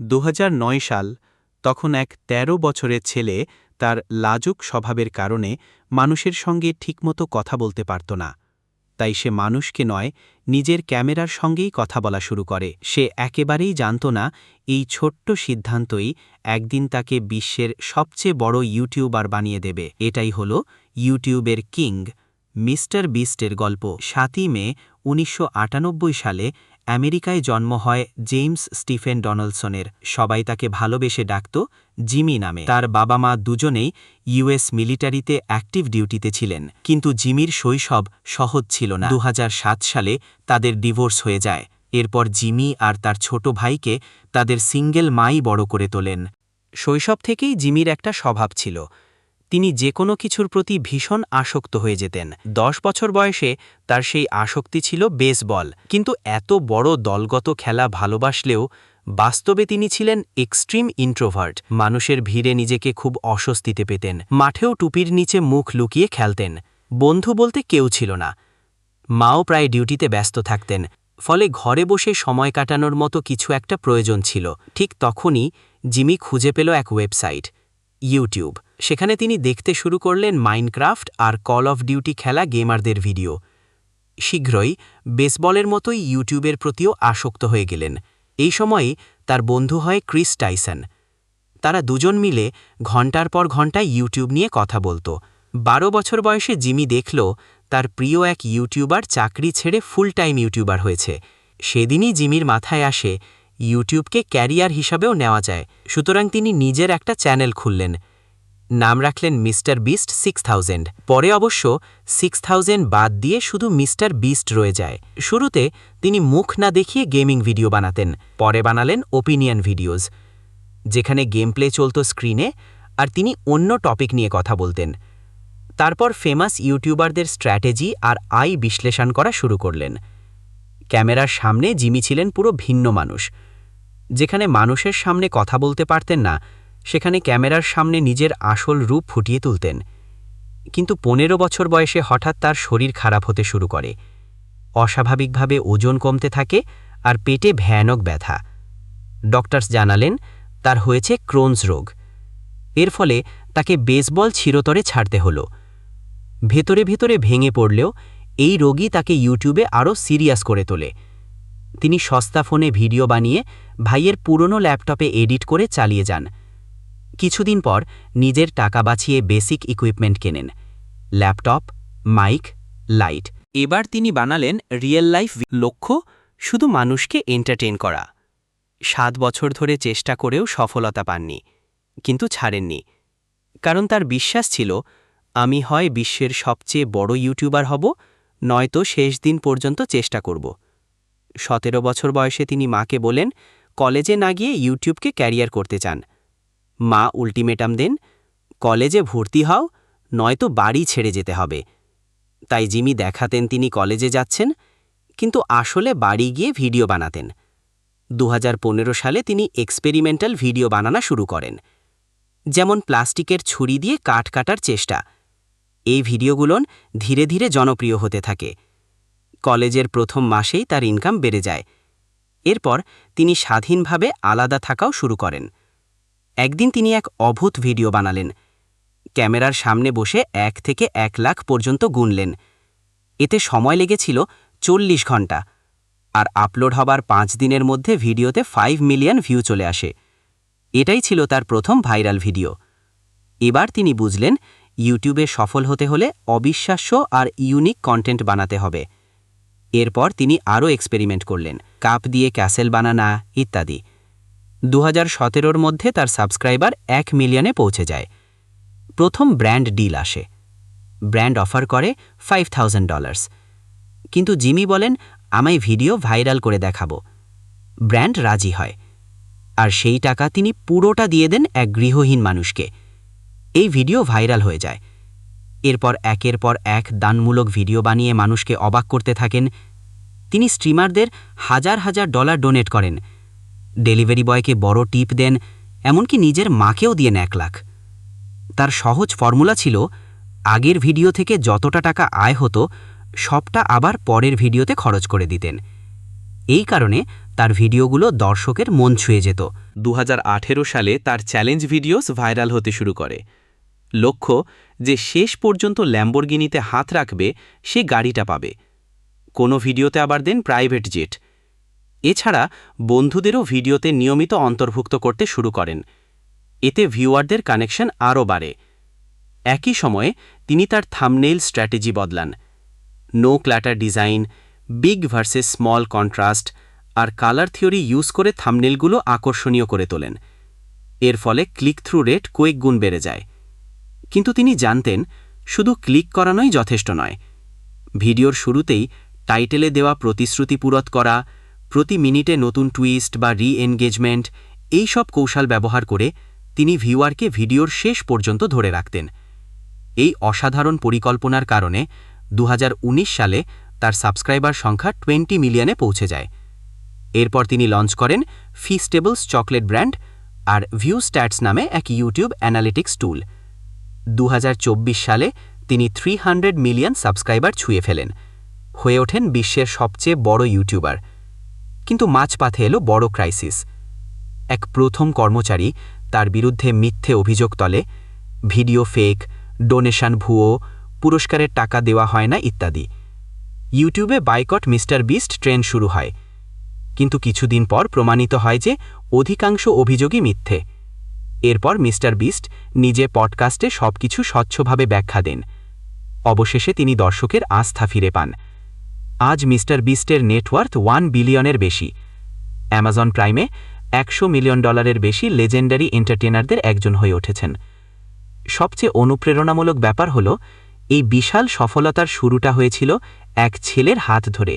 দু হাজার নয় সাল, তখন এক ১৩ বছরের ছেলে তার লাজুক স্বভাবের কারণে মানুষের সঙ্গে ঠিকমতো কথা বলতে পারত না। তাই সে মানুষকে নয়, নিজের ক্যামেরার সঙ্গেই কথা বলা শুরু করে। সে একেবারেই জানত না এই ছোট্ট সিদ্ধান্তই একদিন তাকে বিশ্বের সবচেয়ে বড় ইউটিউবার বানিয়ে দেবে। এটাই হল ইউটিউবের কিং, মিস্টার বিস্টের গল্প। সাতই মে উনিশশো আটানব্বই সালে আমেরিকায় জন্ম হয় জেমস স্টিফেন ডোনাল্ডসনের সবাই তাকে ভালোবেসে ডাকত জিমি নামে। তার বাবা মা দুজনেই ইউএস মিলিটারিতে অ্যাক্টিভ ডিউটিতে ছিলেন। কিন্তু জিমির শৈশব সহজ ছিল না। দু হাজার সাত সালে তাদের ডিভোর্স হয়ে যায়। এরপর জিমি আর তার ছোট ভাইকে তাদের সিঙ্গেল মাই বড় করে তোলেন। শৈশব থেকেই জিমির একটা স্বভাব ছিল। তিনি যে কোনো কিছুর প্রতি ভীষণ আসক্ত হয়ে যেতেন। দশ বছর বয়সে তার সেই আসক্তি ছিল বেসবল। কিন্তু এত বড় দলগত খেলা ভালোবাসলেও বাস্তবে তিনি ছিলেন এক্সট্রিম ইন্ট্রোভার্ট। মানুষের ভিড়ে নিজেকে খুব অস্বস্তিতে পেতেন। মাঠেও টুপির নিচে মুখ লুকিয়ে খেলতেন। বন্ধু বলতে কেউ ছিল না। মাও প্রায় ডিউটিতে ব্যস্ত থাকতেন। ফলে ঘরে বসে সময় কাটানোর মতো কিছু একটা প্রয়োজন ছিল। ঠিক তখনই জিমি খুঁজে পেল এক ওয়েবসাইট, ইউটিউব। সেখানে তিনি দেখতে শুরু করলেন মাইনক্রাফট আর কল অফ ডিউটি খেলা গেমারদের ভিডিও। শীঘ্রই বেসবলের মতোই ইউটিউবের প্রতিও আসক্ত হয়ে গেলেন। এই সময়েই তার বন্ধু হয় ক্রিস টাইসন। তারা দুজন মিলে ঘণ্টার পর ঘণ্টা ইউটিউব নিয়ে কথা বলতো। বারো বছর বয়সে জিমি দেখল তার প্রিয় এক ইউটিউবার চাকরি ছেড়ে ফুল টাইম ইউটিউবার হয়েছে। সেদিনই জিমির মাথায় আসে, ইউটিউবকে ক্যারিয়ার হিসাবেও নেওয়া যায়। সুতরাং তিনি নিজের একটা চ্যানেল খুললেন। নাম রাখলেন মিস্টার বিস্ট সিক্স থাউজেন্ড। পরে অবশ্য সিক্স থাউজেন্ড বাদ দিয়ে শুধু মিস্টার বিস্ট রয়ে যায়। শুরুতে তিনি মুখ না দেখিয়ে গেমিং ভিডিও বানাতেন, পরে বানালেন ওপিনিয়ন ভিডিওজ যেখানে গেম প্লে চলত স্ক্রিনে, আর তিনি অন্য টপিক নিয়ে কথা বলতেন। তারপর ফেমাস ইউটিউবারদের স্ট্র্যাটেজি আর আই বিশ্লেষণ করা শুরু করলেন। ক্যামেরার সামনে জিমি ছিলেন পুরো ভিন্ন মানুষ, যেখানে মানুষের সামনে কথা বলতে পারতেন না সেখানে ক্যামেরার সামনে নিজের আসল রূপ ফুটিয়ে তুলতেন। কিন্তু পনেরো বছর বয়সে হঠাৎ তার শরীর খারাপ হতে শুরু করে। অস্বাভাবিকভাবে ওজন কমতে থাকে আর পেটে ভয়ানক ব্যথা। ডক্টরস জানালেন, তার হয়েছে ক্রোনস রোগ। এর ফলে তাকে বেসবল চিরতরে ছাড়তে হল। ভেতরে ভেতরে ভেঙে পড়লেও এই রোগী তাকে ইউটিউবে আরও সিরিয়াস করে তোলে। তিনি সস্তা ফোনে ভিডিও বানিয়ে ভাইয়ের পুরনো ল্যাপটপে এডিট করে চালিয়ে যান। কিছুদিন পর নিজের টাকা বাঁচিয়ে বেসিক ইকুইপমেন্ট কেনেন। Laptop, mic, light. এবার তিনি বানালেন রিয়েল লাইফ লক্ষ্য, শুধু মানুষকে এন্টারটেন করা। সাত বছর ধরে চেষ্টা করেও সফলতা পাননি, কিন্তু ছাড়েননি। কারণ তার বিশ্বাস ছিল, আমি হয় বিশ্বের সবচেয়ে বড় ইউটিউবার হব, নয়তো শেষ দিন পর্যন্ত চেষ্টা করব। সতেরো বছর বয়সে তিনি মাকে বলেন, কলেজে না গিয়ে ইউটিউবকে ক্যারিয়ার করতে চান। মা উল্টিমেটাম দেন, কলেজে ভর্তি হও, নয়তো বাড়ি ছেড়ে যেতে হবে। তাই জিমি দেখাতেন তিনি কলেজে যাচ্ছেন, কিন্তু আসলে বাড়ি গিয়ে ভিডিও বানাতেন। দু হাজার পনেরো সালে তিনি এক্সপেরিমেন্টাল ভিডিও বানানো শুরু করেন। যেমন প্লাস্টিকের ছুরি দিয়ে কাঠ কাটার চেষ্টা। এই ভিডিওগুলোন ধীরে ধীরে জনপ্রিয় হতে থাকে। কলেজের প্রথম মাসেই তার ইনকাম বেড়ে যায়। এরপর তিনি স্বাধীনভাবে আলাদা থাকাও শুরু করেন। একদিন তিনি এক অভূত ভিডিও বানালেন। ক্যামেরার সামনে বসে এক থেকে এক লাখ পর্যন্ত গুনলেন। এতে সময় লেগেছিল চল্লিশ ঘণ্টা। আর আপলোড হবার পাঁচ দিনের মধ্যে ভিডিওতে ফাইভ মিলিয়ন ভিউ চলে আসে। এটাই ছিল তার প্রথম ভাইরাল ভিডিও এবার তিনি বুঝলেন ইউটিউবে সফল হতে হলে অবিশ্বাস্য আর ইউনিক কন্টেন্ট বানাতে হবে। এরপর তিনি আরও এক্সপেরিমেন্ট করলেন। কাপ দিয়ে ক্যাসেল বানানা ইত্যাদি। দু হাজার মধ্যে তার সাবস্ক্রাইবার এক মিলিয়নে পৌঁছে যায়। প্রথম ব্র্যান্ড ডিল আসে। ব্র্যান্ড অফার করে ফাইভ থাউজেন্ড ডলার্স। কিন্তু জিমি বলেন, আমায় ভিডিও ভাইরাল করে দেখাবো। ব্র্যান্ড রাজি হয়। আর সেই টাকা তিনি পুরোটা দিয়ে দেন এক গৃহহীন মানুষকে। এই ভিডিও ভাইরাল হয়ে যায়। এরপর একের পর এক দানমূলক ভিডিও বানিয়ে মানুষকে অবাক করতে থাকেন। তিনি স্ট্রিমারদের হাজার হাজার ডলার ডোনেট করেন। ডেলিভারি বয়কে বড় টিপ দেন, এমনকি নিজের মাকেও দিয়েন এক লাখ। তার সহজ ফর্মুলা ছিল, আগের ভিডিও থেকে যতটা টাকা আয় হতো, সবটা আবার পরের ভিডিওতে খরচ করে দিতেন। এই কারণে তার ভিডিওগুলো দর্শকের মন ছুঁয়ে যেত। দু হাজার আঠেরো সালে তার চ্যালেঞ্জ ভিডিওস ভাইরাল হতে শুরু করে। লক্ষ্য যে শেষ পর্যন্ত ল্যাম্বরগিনিতে হাত রাখবে, সে গাড়িটা পাবে। কোনো ভিডিওতে আবার দেন প্রাইভেট জেট। এছাড়া বন্ধুদেরও ভিডিওতে নিয়মিত অন্তর্ভুক্ত করতে শুরু করেন। এতে ভিউয়ারদের কানেকশন আরও বাড়ে। একই সময়ে তিনি তার থামনেইল স্ট্র্যাটেজি বদলান। No clutter design, big versus small contrast আর কালার থিওরি ইউজ করে থামনেলগুলো আকর্ষণীয় করে তোলেন। এর ফলে ক্লিক থ্রু রেট কয়েক গুণ বেড়ে যায়। কিন্তু তিনি জানতেন, শুধু ক্লিক করানোই যথেষ্ট নয়। ভিডিওর শুরুতেই টাইটেলে দেওয়া প্রতিশ্রুতি পূরত করা প্রতি মিনিটে নতুন টুইস্ট বা রি এনগেজমেন্ট এই সব কৌশল ব্যবহার করে তিনি ভিউয়ারকে ভিডিওর শেষ পর্যন্ত ধরে রাখতেন। এই অসাধারণ পরিকল্পনার কারণে দু হাজার উনিশ সালে তার সাবস্ক্রাইবার সংখ্যা টোয়েন্টি মিলিয়নে পৌঁছে যায়। এরপর তিনি লঞ্চ করেন ফিস্টেবলস চকলেট ব্র্যান্ড আর ভিউ স্ট্যাটস নামে এক ইউটিউব অ্যানালিটিক্স টুল দু হাজার চব্বিশ সালে তিনি থ্রি মিলিয়ন সাবস্ক্রাইবার ছুঁয়ে ফেলেন। হয়ে ওঠেন বিশ্বের সবচেয়ে বড় ইউটিউবার কিন্তু মাঝপাথে এলো বড় ক্রাইসিস। এক প্রথম কর্মচারী তার বিরুদ্ধে মিথ্যে অভিযোগ তলে, ভিডিও ফেক, ডোনেশন ভুয়ো, পুরস্কারের টাকা দেওয়া হয় না ইত্যাদি। ইউটিউবে বাইকট মিস্টার বিস্ট ট্রেন শুরু হয়। কিন্তু কিছুদিন পর প্রমাণিত হয় যে অধিকাংশ অভিযোগই মিথ্যে। এরপর মিস্টার বিস্ট নিজে পডকাস্টে সবকিছু স্বচ্ছভাবে ব্যাখ্যা দেন। অবশেষে তিনি দর্শকের আস্থা ফিরে পান। আজ মিস্টার বিস্টের নেটওয়ার্থ ওয়ান বিলিয়নের বেশি। অ্যামাজন প্রাইমে একশো মিলিয়ন ডলারের বেশি লেজেন্ডারি এন্টারটেনারদের একজন হয়ে উঠেছেন। সবচেয়ে অনুপ্রেরণামূলক ব্যাপার হল, এই বিশাল সফলতার শুরুটা হয়েছিল এক ছেলের হাত ধরে।